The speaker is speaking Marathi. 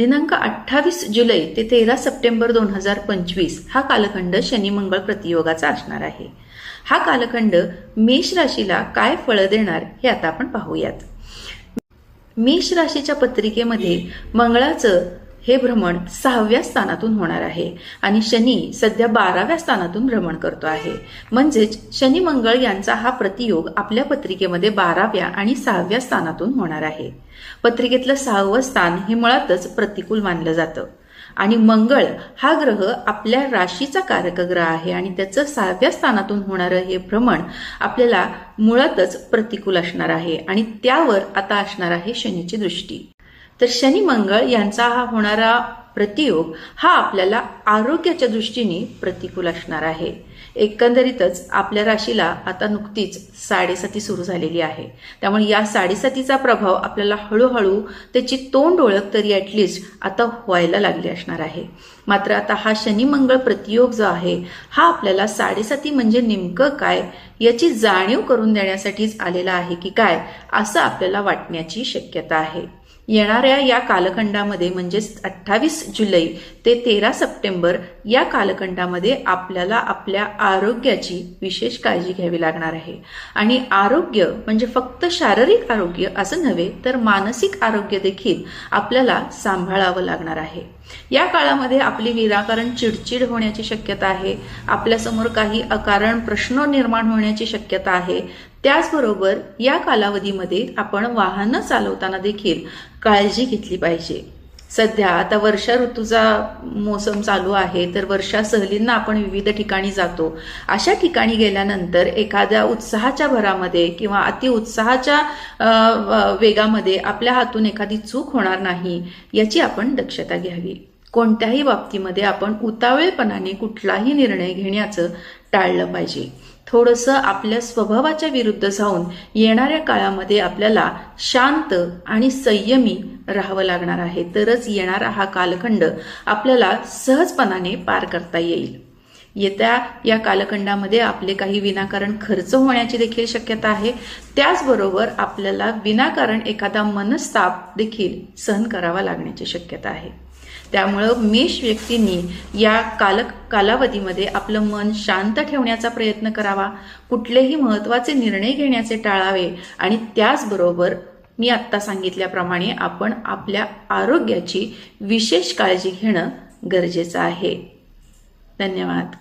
दिनांक अठ्ठावीस जुलै ते तेरा सप्टेंबर दोन हजार पंचवीस हा कालखंड शनी मंगळ प्रतियोगाचा असणार आहे. हा कालखंड मेष राशीला काय फळं देणार हे आता आपण पाहूयात. मेष राशीच्या पत्रिकेमध्ये मंगळाचं हे भ्रमण सहाव्या स्थानातून होणार आहे आणि शनी सध्या बाराव्या स्थानातून भ्रमण करतो आहे. म्हणजेच शनी मंगळ यांचा हा प्रतियोग आपल्या पत्रिकेमध्ये बाराव्या आणि सहाव्या स्थानातून होणार आहे. पत्रिकेतलं सहावं स्थान हे मुळातच प्रतिकूल मानलं जातं. आणि मंगळ हा ग्रह आपल्या राशीचा कारक ग्रह आहे आणि त्याचं सहाव्या स्थानातून होणारं हे भ्रमण आपल्याला मुळातच प्रतिकूल असणार आहे आणि त्यावर आता असणार आहे शनीची दृष्टी. तर शनी मंगळ यांचा हा होणारा प्रतियोग हा आपल्याला आरोग्याच्या दृष्टीने प्रतिकूल असणार आहे. एकंदरीतच आपल्या राशीला आता नुकतीच साडेसाती सुरू झालेली आहे. त्यामुळे या साडेसातीचा प्रभाव आपल्याला हळूहळू त्याची तोंड ओळख तरी ॲटलिस्ट आता व्हायला लागली असणार आहे. मात्र आता हा शनी मंगळ प्रतियोग जो आहे हा आपल्याला साडेसाती म्हणजे नेमकं काय याची जाणीव करून देण्यासाठीच आलेला आहे की काय असं आपल्याला वाटण्याची शक्यता आहे. येणाऱ्या या कालखंडामध्ये म्हणजेच अठ्ठावीस जुलै ते तेरा सप्टेंबर या कालखंडामध्ये आपल्याला आपल्या आरोग्याची विशेष काळजी घ्यावी लागणार आहे. आणि आरोग्य म्हणजे फक्त शारीरिक आरोग्य असं नव्हे तर मानसिक आरोग्य देखील आपल्याला सांभाळावं लागणार आहे. या काळामध्ये आपली विनाकारण चिडचिड होण्याची शक्यता आहे. आपल्यासमोर काही अकारण प्रश्न निर्माण होण्याची शक्यता आहे. त्याचबरोबर या कालावधीमध्ये आपण वाहनं चालवताना देखील काळजी घेतली पाहिजे. सध्या आता वर्षा ऋतूचा मोसम चालू आहे तर वर्षा सहलींना आपण विविध ठिकाणी जातो. अशा ठिकाणी गेल्यानंतर एखाद्या उत्साहाच्या भरामध्ये किंवा अति उत्साहाच्या वेगामध्ये आपल्या हातून एखादी चूक होणार नाही याची आपण दक्षता घ्यावी. कोणत्याही बाबतीमध्ये आपण उतावळेपणाने कुठलाही निर्णय घेण्याचं टाळलं पाहिजे. थोडंसं आपल्या स्वभावाच्या विरुद्ध जाऊन येणाऱ्या काळामध्ये आपल्याला शांत आणि संयमी राहावं लागणार आहे. तरच येणारा हा कालखंड आपल्याला सहजपणाने पार करता येईल. येत्या या कालखंडामध्ये आपले काही विनाकारण खर्च होण्याची देखील शक्यता आहे. त्याचबरोबर आपल्याला विनाकारण एखादा मनस्ताप देखील सहन करावा लागण्याची शक्यता आहे. त्यामुळं मेष व्यक्तींनी या काल कालावधीमध्ये आपलं मन शांत ठेवण्याचा प्रयत्न करावा. कुठलेही महत्त्वाचे निर्णय घेण्याचे टाळावे. आणि त्याचबरोबर मी आत्ता सांगितल्याप्रमाणे आपण आपल्या आरोग्याची विशेष काळजी घेणं गरजेचं आहे. धन्यवाद.